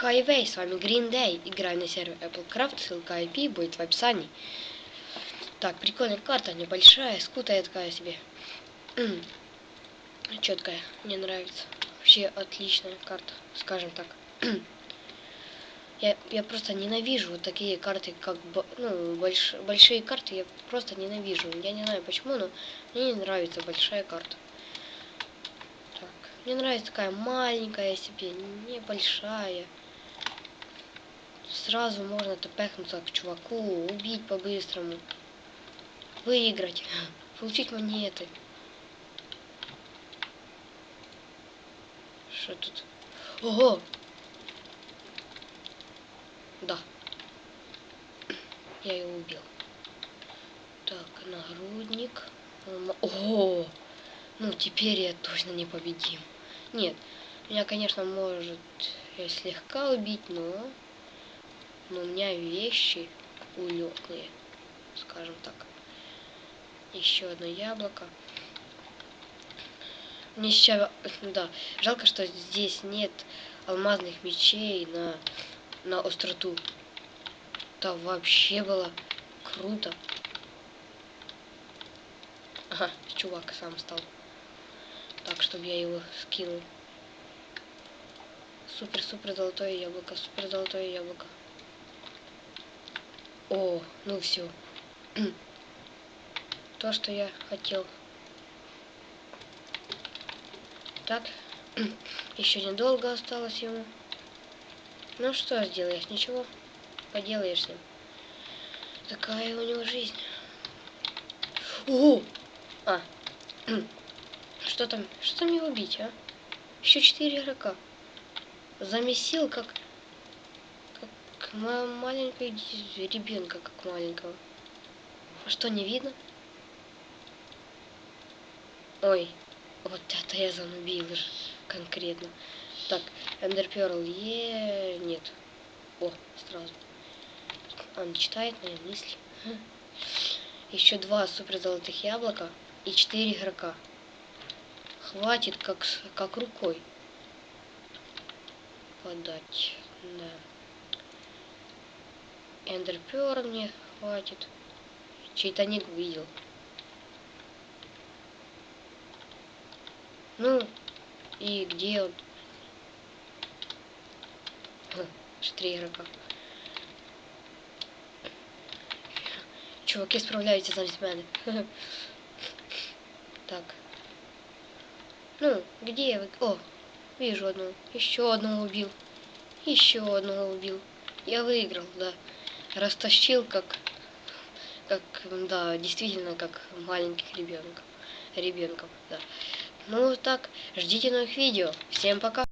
Highway, с вами Green Day. Играю на сервере Applecraft, ссылка IP будет в описании. Так, прикольная карта, небольшая, скутая такая себе. Четкая, мне нравится. Вообще отличная карта, скажем так. я, я просто ненавижу вот такие карты, как ну, больш, большие карты, я просто ненавижу. Я не знаю почему, но мне не нравится большая карта. Так, мне нравится такая маленькая себе, небольшая. Сразу можно топехнуться к чуваку, убить по-быстрому. Выиграть, получить монеты. Что тут? Ого! Да. Я его убил. Так, нагрудник. О, ну теперь я точно не победим. Нет, меня, конечно, может слегка убить, но, но у меня вещи улетные, скажем так. Еще одно яблоко. Мне сейчас, да, жалко, что здесь нет алмазных мечей на на остроту. Это вообще было круто. Ага, чувак сам стал. Так, чтобы я его скинул. Супер-супер золотое яблоко, супер золотое яблоко. О, ну все. То, что я хотел. Так, еще недолго осталось ему. Ну что сделаешь, ничего поделаешь с ним. Такая у него жизнь. О! А. Что там? Что там его бить, а? Еще четыре игрока. Замесил как... Маленького ребенка, как маленького. А что, не видно? Ой, вот это я занубил конкретно. Так, Эндерперл е нет. О, сразу. Он читает мои мысли. Еще два супер золотых яблока и четыре игрока. Хватит как, как рукой подать. Да. Эндерпер мне хватит. Чей-то ник видел. Ну, и где он? Три игрока. Чуваки, справляйтесь, талисманы. Так. Ну, где вы? О, вижу одну. Еще одного убил. Еще одного убил. Я выиграл, да. Растащил как... Как, да, действительно, как маленьких ребенков. Ребенков, да. Ну, так, ждите новых видео. Всем пока.